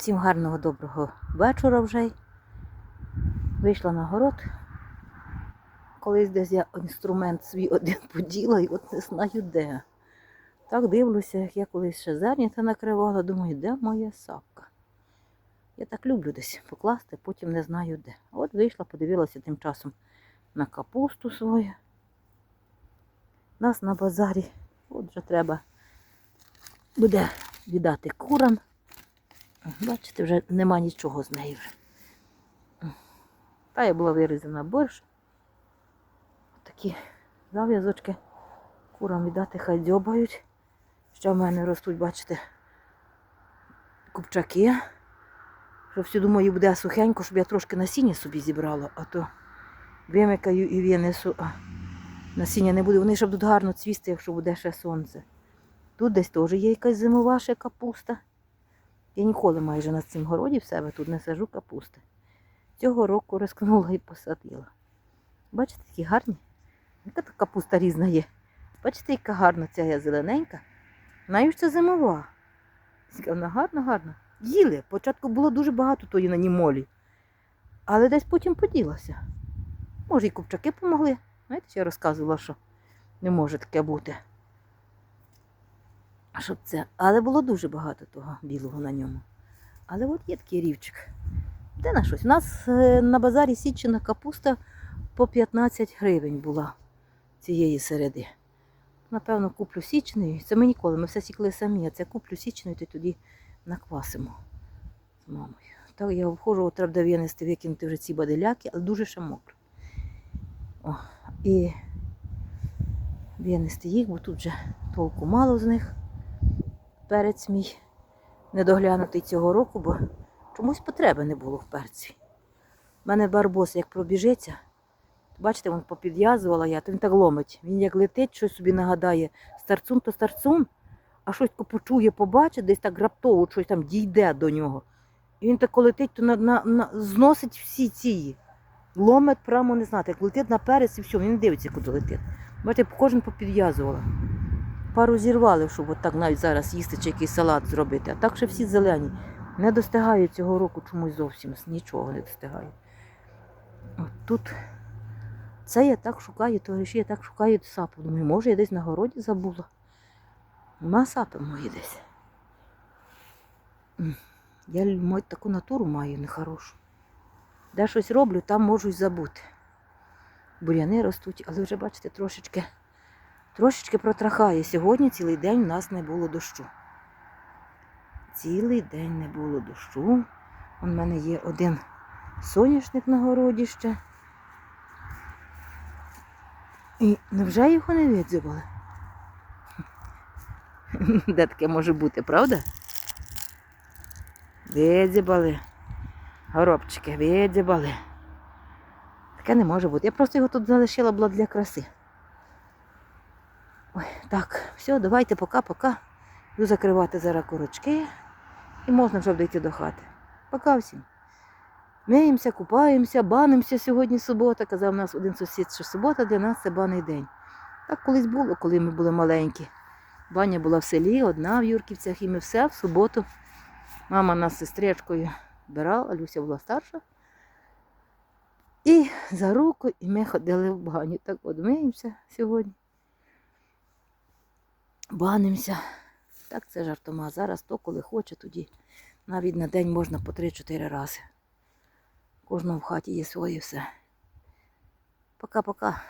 Всім гарного доброго вечора вже. Вийшла на город. Колись десь я інструмент свій один поділа і от не знаю де. Так дивлюся, як я колись ще зернята накривала, думаю, де моя сапка? Я так люблю десь покласти, потім не знаю де. От вийшла, подивилася тим часом на капусту свою. Нас на базарі. От вже треба буде віддати курам. Бачите, вже нема нічого з нею вже. Та я була вирізана борщ. Такі зав'язочки курам віддати, хай дзьобають. Ще в мене ростуть, бачите, купчаки. Що всі думаю, буде сухенько, щоб я трошки насіння собі зібрала, а то вимикаю і винесу, а насіння не буде. Вони ще будуть гарно цвісти, якщо буде ще сонце. Тут десь теж є якась зимова ще капуста. Я ніколи майже на цим городі в себе тут не сажу капусти. Цього року розкнула і посадила. Бачите, такі гарні? Яка тут капуста різна є. Бачите, яка гарна ця є зелененька. Знаю, що зимова. Вона гарна, гарна. Їли. Спочатку було дуже багато тої на ній молі. Але десь потім поділася. Може, і купчаки помогли. Знаєте, що я розказувала, що не може таке бути. Щоб це. Але було дуже багато того білого на ньому. Але от є такий рівчик. Де на щось? У нас е, на базарі січена капуста по 15 гривень була цієї середи. Напевно, куплю січної. Це ми ніколи, ми все сікли самі, а це куплю січної, то тоді наквасимо з мамою. Так я входжу, треба винести, викинути вже ці баделяки, але дуже ще мокро. О, і винести їх, бо тут вже толку мало з них. Перець мій недоглянутий цього року, бо чомусь потреби не було в перці. У мене барбос як пробіжиться, бачите, він попідв'язувала я, то він так ломить. Він як летить, щось собі нагадає, старцун то старцун, а щось почує, побачить, десь так раптово щось там дійде до нього. І він так летить, то на, на, на, зносить всі ці. Ломить прямо не знати, як летить на перець і все, він не дивиться, куди летить. Бачите, кожен попідв'язувала. Пару зірвали, щоб от так навіть зараз їсти чи якийсь салат зробити. А так ще всі зелені. Не достигає цього року чомусь зовсім. Нічого не достигає. От тут це я так шукаю, товариші, я так шукаю сапу. Думаю, може, я десь на городі забула. Нема сапи мої десь. Я лю- таку натуру маю нехорошу. Де щось роблю, там можу й забути. Буряни ростуть, але вже, бачите, трошечки. Трошечки протрахає. Сьогодні цілий день у нас не було дощу. Цілий день не було дощу. У мене є один соняшник на городі ще. І невже його не видзювали? Де таке може бути, правда? Видзібали. Горобчики, видзібали. Таке не може бути. Я просто його тут залишила була для краси. Ой, так, все, давайте пока-пока. Буду закривати зараз курочки і можна вже дійти до хати. Пока всім. Миємося, купаємося, банимося сьогодні субота. Казав нас один сусід, що субота для нас це баний день. Так колись було, коли ми були маленькі. Баня була в селі, одна в Юрківцях, і ми все в суботу. Мама нас з сестричкою бирала, Люся була старша. І за руку, і ми ходили в баню. Так от миємося сьогодні банимося. Так це жартома. Зараз то, коли хоче, тоді навіть на день можна по 3-4 рази. Кожного в хаті є своє все. Пока-пока.